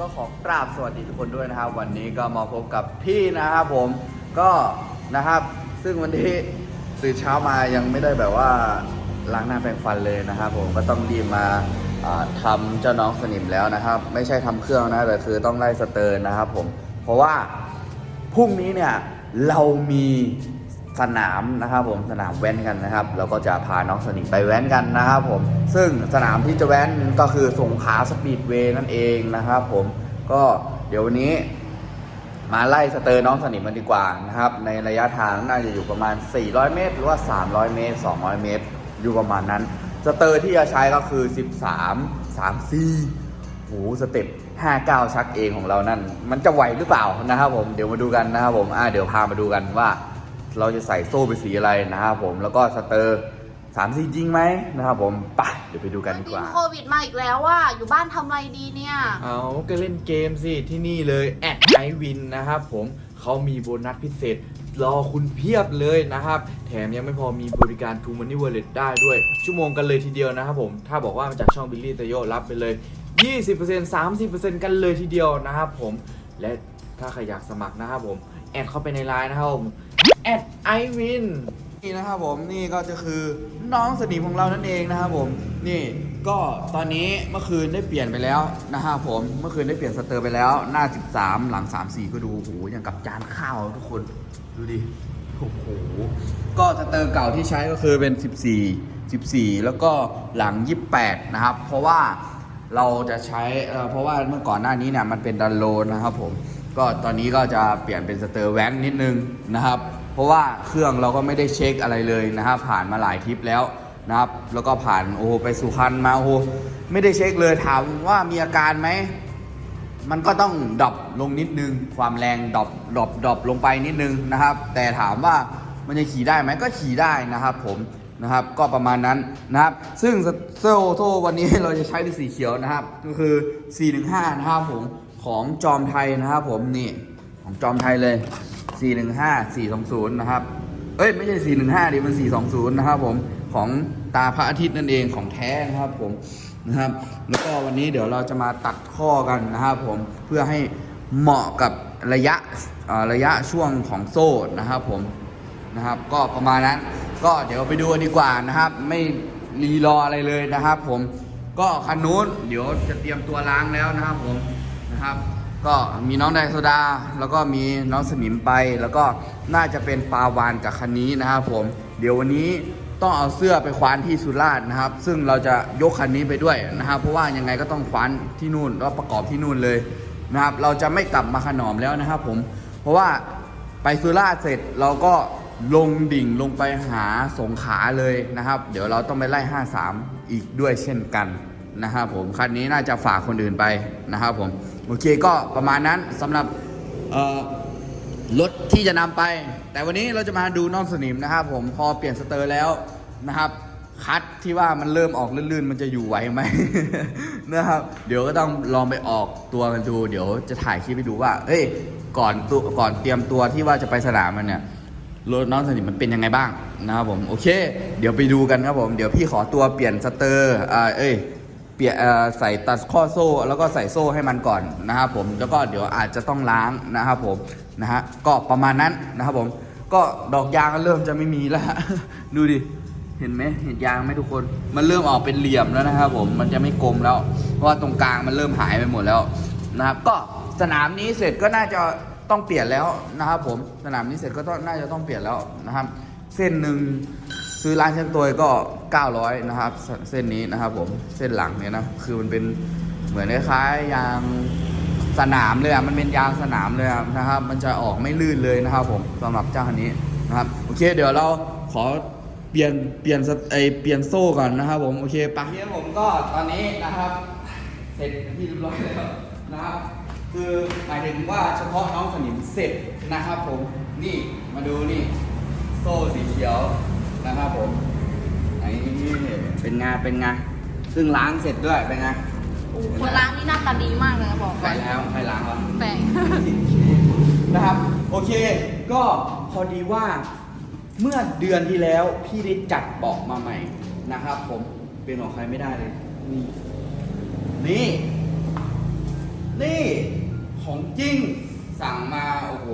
ก็ขอกราบสวัสดีทุกคนด้วยนะครับ วันนี้ก็มาพบกับพี่นะครับผมก็นะครับ ซึ่งวันนี้ตื่นเช้ามายังไม่ได้แบบว่าล้างหน้าแปรงฟันเลยนะครับผมก็ต้องรีบมาอ่าทำเจ้าน้องสนิมแล้วนะครับ ไม่ใช่ทำเครื่องนะแต่คือต้องไล่สเตอร์นะครับผมเพราะว่าพรุ่งนี้เนี่ยเรามี สนามนะครับผมสนามแว้นกันนะครับเราก็จะพาน้องสนิมไปแว้นกันนะครับผมซึ่งสนามที่จะแว้นก็คือสงขาสปีดเวย์นั่นเองนะครับผมก็เดี๋ยววันนี้มาไล่สเตอร์น้องสนิมกันดีกว่านะครับในระยะทางน่าจะอยู่ประมาณ 400 เมตร หรือว่า 300 เมตร 200 เมตร อยู่ประมาณนั้น สเตอร์ที่จะใช้ก็คือ 13 34โหสเต็ป59 ชักเองของเรานั่น มันจะไหวหรือเปล่านะครับผมเดี๋ยวมาดูกันนะครับผมอ่าเดี๋ยวพามาดูกันว่า เราจะใส่โซ่ไปสีอะไรนะครับผมแล้วก็สเตอร์3 4จริงไหมนะครับผมไปเดี๋ยวไปดูกันดีกว่า โควิดมาอีกแล้วว่าอยู่บ้านทำอะไรดีเนี่ย เอาก็เล่นเกมสิ ที่นี่เลยแอดไอวินนะครับผมเขามีโบนัสพิเศษ รอคุณเพียบเลยนะครับ แถมยังไม่พอมีบริการ t ูมันนี่เว l ล e t ได้ด้วย ชั่วโมงกันเลยทีเดียวนะครับผม ถ้าบอกว่ามาจากช่องบิลลี่ตโยรับไปเลย 20% 30%กันเลยทีเดียวนะครับผม และถ้าใครอยากสมัครนะครับผม แอดเข้าไปในไลน์นะครับผม แอดไอวินนี่นะครับผมนี่ก็จะคือน้องสนิมของเรานั่นเองนะครับผมนี่ก็ตอนนี้เมื่อคืนได้เปลี่ยนไปแล้วนะครับผมเมื่อคืนได้เปลี่ยนสเตอร์ไปแล้ว หน้า 13 หลัง 34 ก็ดูโอ้โหอย่างกับจานข้าวทุกคนดูดิโอ้โหก็สเตอร์เก่าที่ใช้ก็คือเป็น 14 14 แล้วก็หลัง 28 นะครับ เพราะว่าเราจะใช้เเพราะว่าเมื่อก่อนหน้านี้เนี่ยมันเป็นดันโลนะครับผมก็ตอนนี้ก็จะเปลี่ยนเป็นสเตอร์แว้นนิดนึงนะครับ ราะว่าเครื่องเราก็ไม่ได้เช็คอะไรเลยนะครับผ่านมาหลายทริปแล้วนะครับ แล้วก็ผ่านโอ้โหไปสุพรรณมาโอ้โหไม่ได้เช็คเลยถามว่ามีอาการไหมมันก็ต้องดรอปลงนิดนึง ความแรงดรอปดรอปดรอปลงไปนิดนึงนะครับ แต่ถามว่ามันจะขี่ได้ไหมก็ขี่ได้นะครับ ผมนะครับ ก็ประมาณนั้นนะครับ ซึ่งโซโซ่วันนี้เราจะใช้เป็นสีเขียวนะครับ ก็คือ 415 นะครับผมของจอมไทยนะครับ ผมนี่ของจอมไทยเลย 415 420 นะครับ เอ้ย ไม่ใช่ 415ดิมัน 420 นะครับผมของตาพระอาทิตย์นั่นเองของแท้นะครับผมนะครับ แล้วก็วันนี้เดี๋ยวเราจะมาตัดข้อกันนะครับผมเพื่อให้เหมาะกับระยะระยะช่วงของโซ่นะครับผมนะครับ ก็ประมาณนั้น ก็เดี๋ยวไปดูดีกว่านะครับ ไม่รีรออะไรเลยนะครับ ผมก็คันนู้นเดี๋ยวจะเตรียมตัวล้างแล้วนะครับผมนะครับ ก็มีน้องไดโซดา แล้วก็มีน้องสนิมไป แล้วก็น่าจะเป็นปลาวานกับคันนี้นะครับผม เดี๋ยววันนี้ต้องเอาเสื้อไปคว้านที่สุราษฎร์นะครับ ซึ่งเราจะยกคันนี้ไปด้วยนะครับ เพราะว่ายังไงก็ต้องคว้านที่นู่นแล้วประกอบที่นู่นเลยนะครับ เราจะไม่กลับมาขนอมแล้วนะครับผม เพราะว่าไปสุราษฎร์เสร็จเราก็ลงดิ่งลงไปหาสงขาเลยนะครับ เดี๋ยวเราต้องไปไล่ 53 อีกด้วยเช่นกัน นะครับผมคันนี้น่าจะฝากคนอื่นไปนะครับผมโอเคก็ประมาณนั้นสำหรับรถที่จะนำไป แต่วันนี้เราจะมาดูนองสนิมนะครับผมพอเปลี่ยนสเตอร์แล้วนะครับคัดที่ว่ามันเริ่มออกลื่นๆ มันจะอยู่ไหวไหมนะครับ เดี๋ยวก็ต้องลองไปออกตัวกันดู เดี๋ยวจะถ่ายคลิปไปดูว่าเอ้ย ก่อนตัวก่อนเตรียมตัวที่ว่าจะไปสนามมันเนี่ย รถน้องสนิมมันเป็นยังไงบ้างนะครับผม โอเค เดี๋ยวไปดูกันครับผม เดี๋ยวพี่ขอตัวเปลี่ยนสเตอร์ อ่า เอ้ย เปลี่ยนใส่ตัดข้อโซ่แล้วก็ใส่โซ่ให้มันก่อนนะครับผมแล้วก็เดี๋ยวอาจจะต้องล้างนะครับผมนะฮะก็ประมาณนั้นนะครับผม ก็ดอกยางก็เริ่มจะไม่มีแล้วดูดิเห็นไหมเห็นยางไหมทุกคน มันเริ่มออกเป็นเหลี่ยมแล้วนะครับผมมันจะไม่กลมแล้ว เพราะว่าตรงกลางมันเริ่มหายไปหมดแล้วนะครับ ก็สนามนี้เสร็จก็น่าจะต้องเปลี่ยนแล้วนะครับผมสนามนี้เสร็จก็ต้องน่าจะต้องเปลี่ยนแล้วนะครับ เส้นหนึ่ง ซื้อร้านช่างตัวก็ 900 นะครับ เส้นนี้นะครับผมเส้นหลังเนี่ยนะคือมันเป็นเหมือนคล้ายๆยางสนามเลยอะมันเป็นยางสนามเลยอะนะครับ มันจะออกไม่ลื่นเลยนะครับ ผมสำหรับเจ้าคันนี้นะครับโอเค เดี๋ยวเราขอเปลี่ยนเปลี่ยนไอเปลี่ยนโซ่ก่อนนะครับ ผมโอเคปะเฮียผมก็ตอนนี้นะครับ เสร็จที่เรียบร้อยแล้วนะครับ คือหมายถึงว่าเฉพาะน้องสนิมเสร็จนะครับ ผมนี่มาดูนี่โซ่สีเขียว นะครับผมไอ้นี่เป็นงานเป็นงานซึ่งล้างเสร็จด้วยเป็นไงคนล้างนี่หน้าตาดีมากเลยนะบอกไปแล้วใครล้างวะแปลงนะครับ โอเค ก็พอดีว่าเมื่อเดือนที่แล้วพี่ได้จัดเบาะมาใหม่นะครับ ผมเป็นของใครไม่ได้เลย นี่ นี่ นี่ของจริงสั่งมา โอ้โห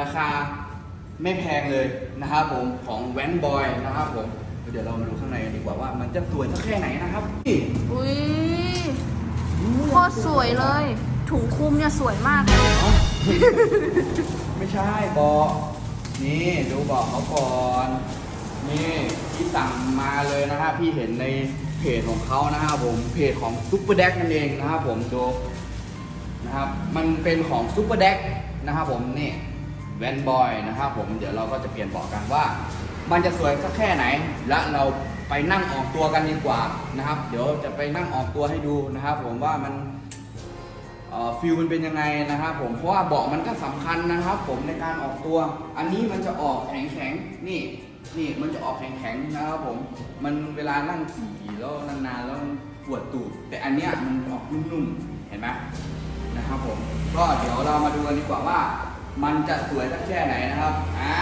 ราคา ไม่แพงเลยนะครับผมของแวนบอยนะครับผมเดี๋ยวเรามาดูข้างในกันดีกว่าว่ามันจะสวยสักแค่ไหนนะครับนี่อุ้ยโคตรสวยเลย ถุงคลุมเนี่ยสวยมากเลย เอ้าไม่ใช่บอกนี่ดูบอกเขาก่อนนี่พี่สั่งมาเลยนะครับพี่เห็นในเพจของเขานะครับผมเพจของซุปเปอร์แดกนั่นเองนะครับผมดูนะครับมันเป็นของซูเปอร์เด็กนะครับผมนี่ แวนบอยนะครับผมเดี๋ยวเราก็จะเปลี่ยนเบาะกันว่า มันจะสวยสักแค่ไหน และเราไปนั่งออกตัวกันดีกว่านะครับ เดี๋ยวจะไปนั่งออกตัวให้ดูนะครับ ผมว่ามันฟิลมันเป็นยังไงนะครับผมเพราะว่าเบาะมันก็สำคัญนะครับ ผมในการออกตัว อันนี้มันจะออกแข็งแข็งๆนี่นี่มันจะออกแข็งแข็งๆนะครับผมมันเวลานั่งขี่แล้วนานๆแล้วปวดตูดแต่อันเนี้ยมันออกนุ่มๆเห็นไหมนะครับผมก็เดี๋ยวเรามาดูกันดีกว่าว่า มันจะสวยสักแค่ไหนนะครับ อ่า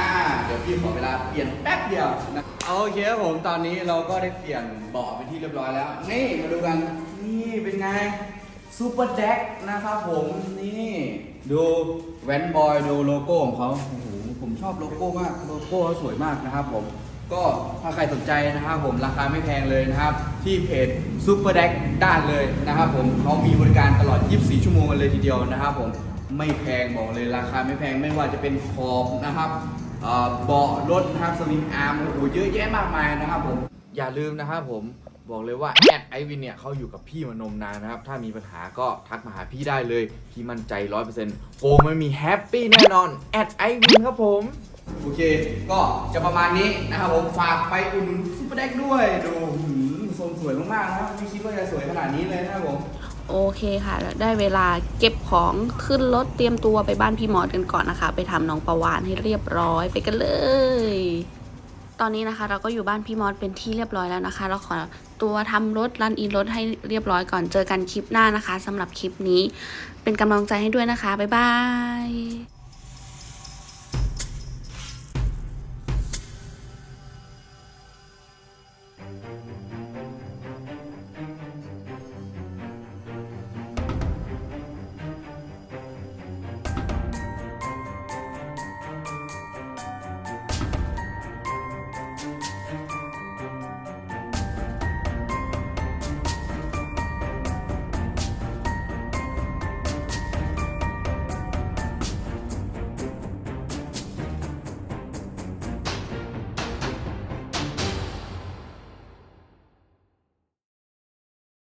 เดี๋ยวพี่ขอเวลาเปลี่ยนแป๊บเดียวนะโอเคครับผม ตอนนี้เราก็ได้เปลี่ยนเบาะไปที่เรียบร้อยแล้ว นี่มาดูกัน นี่เป็นไงซูเปอร์แจ็คนะครับผม นี่ ดูแวนบอยดูโลโก้ของเขาโอ้โห ผมชอบโลโก้มาก โลโก้เขาสวยมากนะครับผม ก็ถ้าใครสนใจนะครับผม ราคาไม่แพงเลยนะครับ ที่เพจซูเปอร์แดกด้านเลยนะครับผมเขามีบริการตลอด 24 ชั่วโมงเลยทีเดียวนะครับผม ไม่แพงบอกเลยราคาไม่แพงไม่ว่าจะเป็นขอบนะครับเอ่อเบาะรถนะครับสวิงอาร์มโอ้โหเยอะแยะมากมายนะครับผมอย่าลืมนะครับผมบอกเลยว่าแอดไอวินเนี่ยเขาอยู่กับพี่มานมนานนะครับ ถ้ามีปัญหาก็ทักมาหาพี่ได้เลย พี่มั่นใจ 100%โกไม่มีแฮปปี้แน่นอนแอดไอวินครับผม โอเค ก็จะประมาณนี้นะครับผม ฝากไปอุ่นซุปเปอร์แดกด้วย ดูหืมทรงสวยมากๆนะครับ ไม่คิดว่าจะสวยขนาดนี้เลยนะครับผม โอเคค่ะได้เวลาเก็บของขึ้นรถเตรียมตัวไปบ้านพี่มอสกันก่อนนะคะ ไปทำน้องประวานให้เรียบร้อยไปกันเลย ตอนนี้นะคะเราก็อยู่บ้านพี่มอสเป็นที่เรียบร้อยแล้วนะคะ เราขอตัวทำรถรันอินรถให้เรียบร้อยก่อนเจอกันคลิปหน้านะคะสำหรับคลิปนี้ เป็นกำลังใจให้ด้วยนะคะบ๊ายบาย